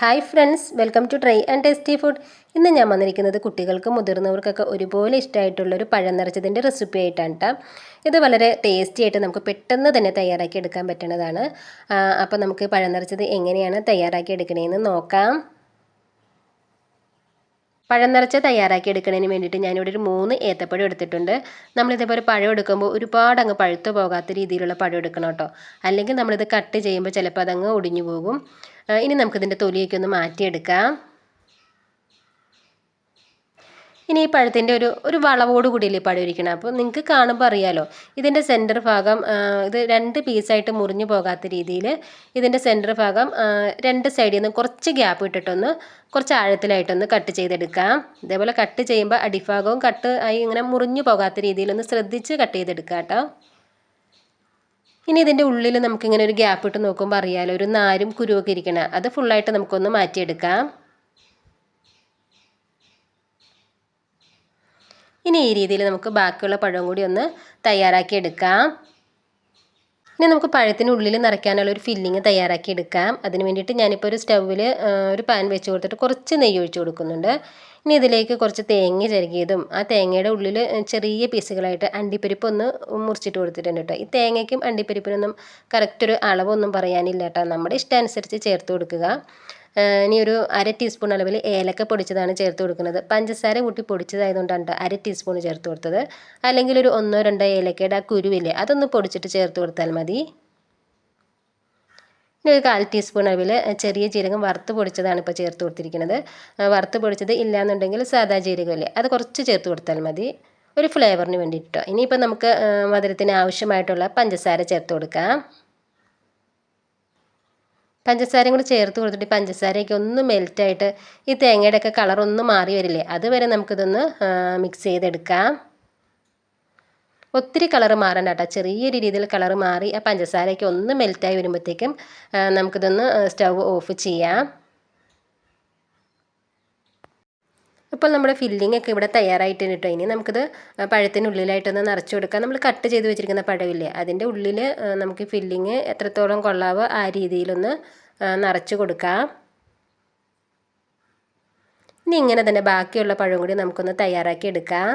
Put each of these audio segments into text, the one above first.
Hi friends welcome to try and tasty food. ഇന്ന് ഞാൻ വന്നിരിക്കുന്നത് കുട്ടികൾക്കും മുതിർന്നവർക്കൊക്കെ ഒരുപോലെ ഇഷ്ടമായിട്ടുള്ളൊരു പഴം നിറച്ചതിന്റെ റെസിപ്പി ആയിട്ടാണ് കേട്ടോ ഇത് വളരെ ടേസ്റ്റി ആയിട്ട് നമുക്ക് പെട്ടെന്ന് തന്നെ തയ്യാറാക്കി എടുക്കാൻ പറ്റുന്നതാണ് അപ്പോൾ നമുക്ക് പഴം നിറച്ചത് എങ്ങനെയാണ് തയ്യാറാക്കി എടുക്കണേന്ന് നോക്കാം. പഴം നിറച്ച തയ്യാറാക്കി എടുക്കുന്നതിന് വേണ്ടിയിട്ട് ഞാനിവിടെ ഒരു മൂന്ന് ഏത്തപ്പഴം എടുത്തിട്ടുണ്ട്. നമ്മളിതേപോലെ പഴം എടുക്കുമ്പോൾ ഒരുപാട് അങ്ങ് പഴുത്തു പോകാത്ത രീതിയിലുള്ള പഴം എടുക്കണം കേട്ടോ അല്ലെങ്കിൽ നമ്മളിത് കട്ട് ചെയ്യുമ്പോൾ ചിലപ്പോൾ അതങ്ങ് ഒടിഞ്ഞു പോകും. ഇനി നമുക്കിതിന്റെ തൊലിയൊക്കെ ഒന്ന് മാറ്റിയെടുക്കാം. ഇനി ഈ പഴത്തിന്റെ ഒരു ഒരു വളവോട് കൂടിയല്ലേ പഴം ഇരിക്കണം? അപ്പോൾ നിങ്ങൾക്ക് കാണുമ്പോൾ അറിയാലോ ഇതിന്റെ സെന്റർ ഭാഗം ഇത് രണ്ട് പീസായിട്ട് മുറിഞ്ഞു പോകാത്ത രീതിയിൽ ഇതിന്റെ സെന്റർ ഭാഗം രണ്ട് സൈഡിൽ നിന്ന് കുറച്ച് ഗ്യാപ്പ് ഇട്ടിട്ടൊന്ന് കുറച്ച് ആഴത്തിലായിട്ടൊന്ന് കട്ട് ചെയ്തെടുക്കാം. ഇതേപോലെ കട്ട് ചെയ്യുമ്പോൾ അടിഭാഗവും കട്ട് ആയി ഇങ്ങനെ മുറിഞ്ഞു പോകാത്ത രീതിയിലൊന്ന് ശ്രദ്ധിച്ച് കട്ട് ചെയ്തെടുക്കാം കേട്ടോ. ഇനി ഇതിന്റെ ഉള്ളിൽ നമുക്കിങ്ങനെ ഒരു ഗ്യാപ്പ് ഇട്ട് നോക്കുമ്പോൾ അറിയാലോ ഒരു നാരും കുരുവൊക്കെ ഇരിക്കണം. അത് ഫുള്ളായിട്ട് നമുക്കൊന്ന് മാറ്റിയെടുക്കാം. ഇനി ഈ രീതിയിൽ നമുക്ക് ബാക്കിയുള്ള പഴം കൂടി ഒന്ന് തയ്യാറാക്കി എടുക്കാം ഇനി നമുക്ക് പഴത്തിനുള്ളിൽ നിറയ്ക്കാനുള്ള ഒരു ഫില്ലിങ് തയ്യാറാക്കി എടുക്കാം. അതിന് വേണ്ടിയിട്ട് ഞാനിപ്പോൾ ഒരു സ്റ്റൗവിൽ ഒരു പാൻ വെച്ച് കൊടുത്തിട്ട് കുറച്ച് നെയ്യ് ഒഴിച്ച് കൊടുക്കുന്നുണ്ട്. ഇനി ഇതിലേക്ക് കുറച്ച് തേങ്ങ ചിരകിയതും ആ തേങ്ങയുടെ ഉള്ളിൽ ചെറിയ പീസുകളായിട്ട് അണ്ടിപ്പരിപ്പ് ഒന്ന് മുറിച്ചിട്ട് കൊടുത്തിട്ടുണ്ട് കേട്ടോ. ഈ തേങ്ങയ്ക്കും അണ്ടിപ്പരിപ്പിനൊന്നും കറക്റ്റ് ഒരു അളവൊന്നും പറയാനില്ല കേട്ടോ. നമ്മുടെ ഇഷ്ടമനുസരിച്ച് ചേർത്ത് കൊടുക്കുക. ഇനി ഒരു അര ടീസ്പൂൺ അളവിൽ ഏലക്ക പൊടിച്ചതാണ് ചേർത്ത് കൊടുക്കുന്നത്. പഞ്ചസാര കൂട്ടി പൊടിച്ചതായതുകൊണ്ടാണ് അര ടീസ്പൂൺ ചേർത്ത് കൊടുത്തത്. അല്ലെങ്കിൽ ഒരു ഒന്നോ രണ്ടോ ഏലക്കയുടെ ആ കുരുവില്ലേ അതൊന്ന് പൊടിച്ചിട്ട് ചേർത്ത് കൊടുത്താൽ മതി. ഇനി ഒരു കാൽ ടീസ്പൂൺ അളവിൽ ചെറിയ ജീരകം വറുത്ത് പൊടിച്ചതാണ് ഇപ്പോൾ ചേർത്ത് കൊടുത്തിരിക്കുന്നത്. വറുത്ത് പൊടിച്ചത് ഇല്ലയെന്നുണ്ടെങ്കിൽ സാധാ ജീരകമല്ലേ അത് കുറച്ച് ചേർത്ത് കൊടുത്താൽ മതി. ഒരു ഫ്ലേവറിന് വേണ്ടിയിട്ടോ. ഇനിയിപ്പോൾ നമുക്ക് മധുരത്തിന് ആവശ്യമായിട്ടുള്ള പഞ്ചസാര ചേർത്ത് കൊടുക്കാം. പഞ്ചസാരയും കൂടി ചേർത്ത് കൊടുത്തിട്ട് പഞ്ചസാരയൊക്കെ ഒന്ന് മെൽറ്റായിട്ട് ഈ തേങ്ങയുടെ ഒക്കെ കളർ ഒന്ന് മാറി വരില്ലേ അതുവരെ നമുക്കിതൊന്ന് മിക്സ് ചെയ്തെടുക്കാം. ഒത്തിരി കളർ മാറണ്ട കേട്ടോ. ചെറിയൊരു രീതിയിൽ കളർ മാറി ആ പഞ്ചസാരയൊക്കെ ഒന്ന് മെൽറ്റായി വരുമ്പോഴത്തേക്കും നമുക്കിതൊന്ന് സ്റ്റൗ ഓഫ് ചെയ്യാം. ഇപ്പോൾ നമ്മുടെ ഫില്ലിംഗ് ഒക്കെ ഇവിടെ തയ്യാറായിട്ടുണ്ട് കേട്ടോ. ഇനി നമുക്കിത് പഴത്തിനുള്ളിലായിട്ടൊന്ന് നിറച്ചു കൊടുക്കാം. നമ്മൾ കട്ട് ചെയ്ത് വെച്ചിരിക്കുന്ന പഴമില്ലേ അതിന്റെ ഉള്ളിൽ നമുക്ക് ഫില്ലിങ് എത്രത്തോളം കൊള്ളാവോ ആ രീതിയിലൊന്ന് നിറച്ച് കൊടുക്കാം. ഇനി ഇങ്ങനെ തന്നെ ബാക്കിയുള്ള പഴം കൂടി നമുക്കൊന്ന് തയ്യാറാക്കി എടുക്കാം.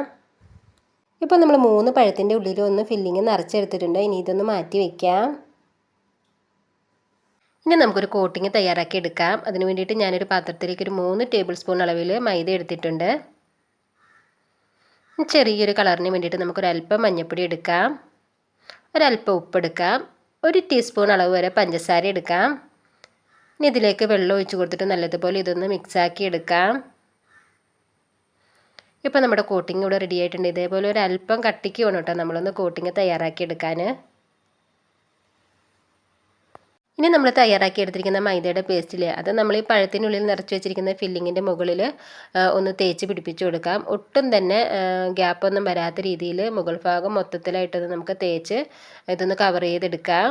ഇപ്പോൾ നമ്മൾ മൂന്ന് പഴത്തിന്റെ ഉള്ളിൽ ഒന്ന് ഫില്ലിങ് നിറച്ചെടുത്തിട്ടുണ്ട്. ഇനി ഇതൊന്ന് മാറ്റി വയ്ക്കാം ഇനി നമുക്കൊരു കോട്ടിങ് തയ്യാറാക്കി എടുക്കാം. അതിന് വേണ്ടിയിട്ട് ഞാനൊരു പാത്രത്തിലേക്ക് ഒരു മൂന്ന് ടേബിൾ സ്പൂൺ അളവിൽ മൈദ എടുത്തിട്ടുണ്ട്. ചെറിയൊരു കളറിന് വേണ്ടിയിട്ട് നമുക്കൊരല്പം മഞ്ഞൾപ്പൊടി എടുക്കാം. ഒരല്പം ഉപ്പെടുക്കാം ഒരു ടീസ്പൂൺ അളവ് വരെ പഞ്ചസാര എടുക്കാം. ഇനി ഇതിലേക്ക് വെള്ളം ഒഴിച്ച് കൊടുത്തിട്ട് നല്ലതുപോലെ ഇതൊന്ന് മിക്സാക്കി എടുക്കാം. ഇപ്പോൾ നമ്മുടെ കോട്ടിങ് ഇവിടെ റെഡി ആയിട്ടുണ്ട്. ഇതേപോലെ ഒരു അല്പം കട്ടിക്ക് വേണം കേട്ടോ നമ്മളൊന്ന് കോട്ടിങ് തയ്യാറാക്കി എടുക്കാൻ ഇനി നമ്മൾ തയ്യാറാക്കി എടുത്തിരിക്കുന്ന മൈദയുടെ പേസ്റ്റിൽ അത് നമ്മൾ ഈ പഴത്തിനുള്ളിൽ നിറച്ച് വെച്ചിരിക്കുന്ന ഫില്ലിങ്ങിന്റെ മുകളിൽ ഒന്ന് തേച്ച് പിടിപ്പിച്ച് കൊടുക്കാം. ഒട്ടും തന്നെ ഗ്യാപ്പൊന്നും വരാത്ത രീതിയിൽ മുകൾ ഭാഗം മൊത്തത്തിലായിട്ടൊന്ന് നമുക്ക് തേച്ച് ഇതൊന്ന് കവർ ചെയ്തെടുക്കാം.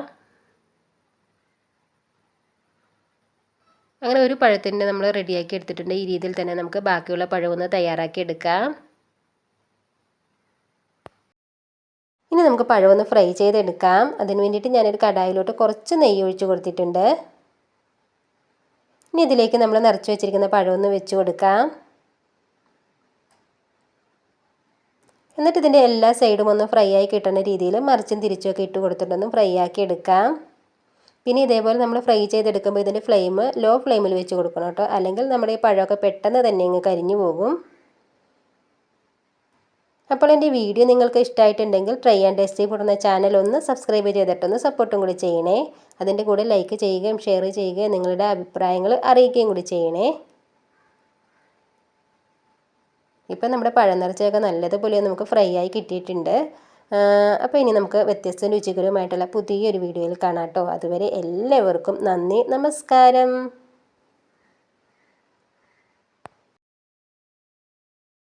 അങ്ങനെ ഒരു പഴത്തിന്റെ നമ്മൾ റെഡിയാക്കി എടുത്തിട്ടുണ്ട്. ഈ രീതിയിൽ തന്നെ നമുക്ക് ബാക്കിയുള്ള പഴമൊന്ന് തയ്യാറാക്കി എടുക്കാം. ഇനി നമുക്ക് പഴമൊന്ന് ഫ്രൈ ചെയ്തെടുക്കാം. അതിന് വേണ്ടിയിട്ട് ഞാനൊരു കടായിലോട്ട് കുറച്ച് നെയ്യ് ഒഴിച്ച് കൊടുത്തിട്ടുണ്ട്. ഇനി ഇതിലേക്ക് നമ്മൾ നിറച്ച് വെച്ചിരിക്കുന്ന പഴമൊന്ന് വെച്ച് കൊടുക്കാം. എന്നിട്ട് ഇതിന്റെ എല്ലാ സൈഡും ഒന്ന് ഫ്രൈ ആയി കിട്ടുന്ന രീതിയിൽ മറിച്ചും തിരിച്ചുമൊക്കെ ഇട്ട് കൊടുത്തിട്ടൊന്ന് ഫ്രൈ ആക്കി എടുക്കാം. പിന്നെ ഇതേപോലെ നമ്മൾ ഫ്രൈ ചെയ്തെടുക്കുമ്പോൾ ഇതിന്റെ ഫ്ലെയിം ലോ ഫ്ലെയിമിൽ വെച്ച് കൊടുക്കണം കേട്ടോ. അല്ലെങ്കിൽ നമ്മുടെ ഈ പഴമൊക്കെ പെട്ടെന്ന് തന്നെ ഇങ്ങ് കരിഞ്ഞു പോകും. അപ്പോൾ എന്റെ വീഡിയോ നിങ്ങൾക്ക് ഇഷ്ടമായിട്ടുണ്ടെങ്കിൽ ട്രൈ ആൻഡ് ടേസ്റ്റ് എന്ന ചാനൽ ഒന്ന് സബ്സ്ക്രൈബ് ചെയ്തിട്ടൊന്ന് സപ്പോർട്ടും കൂടി ചെയ്യണേ. അതിന്റെ കൂടെ ലൈക്ക് ചെയ്യുകയും ഷെയർ ചെയ്യുകയും നിങ്ങളുടെ അഭിപ്രായങ്ങൾ അറിയിക്കുകയും കൂടി ചെയ്യണേ. ഇപ്പം നമ്മുടെ പഴം നിറച്ചൊക്കെ നല്ലതുപോലെ നമുക്ക് ഫ്രൈ ആയി കിട്ടിയിട്ടുണ്ട്. അപ്പോൾ ഇനി നമുക്ക് വ്യത്യസ്ത രുചികരമായിട്ടുള്ള പുതിയൊരു വീഡിയോയിൽ കാണാം കേട്ടോ. അതുവരെ എല്ലാവർക്കും നന്ദി നമസ്കാരം.